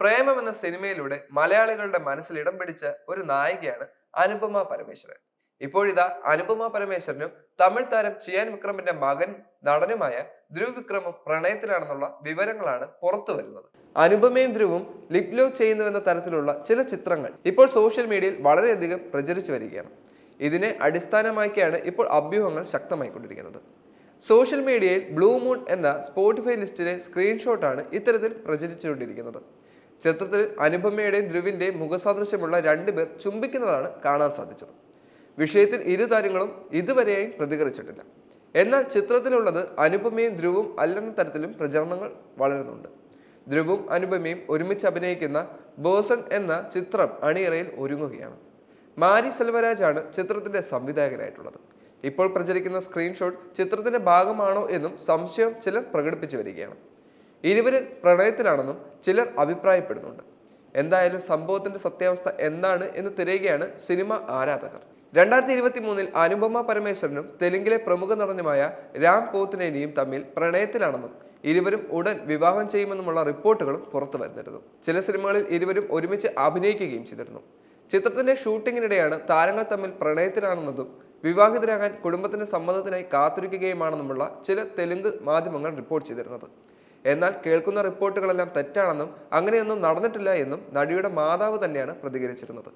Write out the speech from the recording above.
പ്രേമം എന്ന സിനിമയിലൂടെ മലയാളികളുടെ മനസ്സിൽ ഇടം പിടിച്ച ഒരു നായികയാണ് അനുപമ പരമേശ്വരൻ. ഇപ്പോഴിതാ അനുപമ പരമേശ്വരനും തമിഴ് താരം ചിയാൻ വിക്രമിന്റെ മകൻ നടനുമായ ധ്രുവ് വിക്രമും പ്രണയത്തിലാണെന്നുള്ള വിവരങ്ങളാണ് പുറത്തു വരുന്നത്. അനുപമയും ധ്രുവും ലിപ് ലോക്ക് ചെയ്യുന്നുവെന്ന തരത്തിലുള്ള ചില ചിത്രങ്ങൾ ഇപ്പോൾ സോഷ്യൽ മീഡിയയിൽ വളരെയധികം പ്രചരിച്ചു വരികയാണ്. ഇതിനെ അടിസ്ഥാനമാക്കിയാണ് ഇപ്പോൾ അഭ്യൂഹങ്ങൾ ശക്തമായിക്കൊണ്ടിരിക്കുന്നത്. സോഷ്യൽ മീഡിയയിൽ ബ്ലൂ മൂൺ എന്ന സ്പോട്ടിഫൈ ലിസ്റ്റിലെ സ്ക്രീൻഷോട്ടാണ് ഇത്തരത്തിൽ പ്രചരിച്ചുകൊണ്ടിരിക്കുന്നത്. ചിത്രത്തിൽ അനുപമയുടെയും ധ്രുവിന്റെയും മുഖസാദൃശ്യമുള്ള രണ്ടുപേർ ചുംബിക്കുന്നതാണ് കാണാൻ സാധിച്ചത്. വിഷയത്തിൽ ഇരു താരങ്ങളും ഇതുവരെയും പ്രതികരിച്ചിട്ടില്ല. എന്നാൽ ചിത്രത്തിലുള്ളത് അനുപമയും ധ്രുവും അല്ലെന്ന തരത്തിലും പ്രചരണങ്ങൾ വളരുന്നുണ്ട്. ധ്രുവും അനുപമയും ഒരുമിച്ച് അഭിനയിക്കുന്ന ബോസൺ എന്ന ചിത്രം അണിയറയിൽ ഒരുങ്ങുകയാണ്. മാരി സെൽവരാജാണ് ചിത്രത്തിന്റെ സംവിധായകനായിട്ടുള്ളത്. ഇപ്പോൾ പ്രചരിക്കുന്ന സ്ക്രീൻഷോട്ട് ചിത്രത്തിന്റെ ഭാഗമാണോ എന്നും സംശയം ചിലർ പ്രകടിപ്പിച്ചു വരികയാണ്. ഇരുവരും പ്രണയത്തിലാണെന്നും ചിലർ അഭിപ്രായപ്പെടുന്നുണ്ട്. എന്തായാലും സംഭവത്തിന്റെ സത്യാവസ്ഥ എന്താണ് എന്ന് തിരയുകയാണ് സിനിമ ആരാധകർ. രണ്ടായിരത്തി ഇരുപത്തി മൂന്നിൽ അനുപമ പരമേശ്വരനും തെലുങ്കിലെ പ്രമുഖ നടനുമായ രാം പോത്തിനേനിയും തമ്മിൽ പ്രണയത്തിലാണെന്നും ഇരുവരും ഉടൻ വിവാഹം ചെയ്യുമെന്നുമുള്ള റിപ്പോർട്ടുകളും പുറത്തു വരുന്നിരുന്നു ചില സിനിമകളിൽ ഇരുവരും ഒരുമിച്ച് അഭിനയിക്കുകയും ചെയ്തിരുന്നു. ചിത്രത്തിന്റെ ഷൂട്ടിങ്ങിനിടെയാണ് താരങ്ങൾ തമ്മിൽ പ്രണയത്തിലാണെന്നതും വിവാഹിതരാകാൻ കുടുംബത്തിന്റെ സമ്മതത്തിനായി കാത്തിരിക്കുകയുമാണെന്നുമുള്ള ചില തെലുങ്ക് മാധ്യമങ്ങൾ റിപ്പോർട്ട് ചെയ്തിരുന്നത്. എന്നാൽ കേൾക്കുന്ന റിപ്പോർട്ടുകളെല്ലാം തെറ്റാണെന്നും അങ്ങനെയൊന്നും നടന്നിട്ടില്ല എന്നും നടിയുടെ മാതാവ് തന്നെയാണ് പ്രതികരിച്ചിരുന്നത്.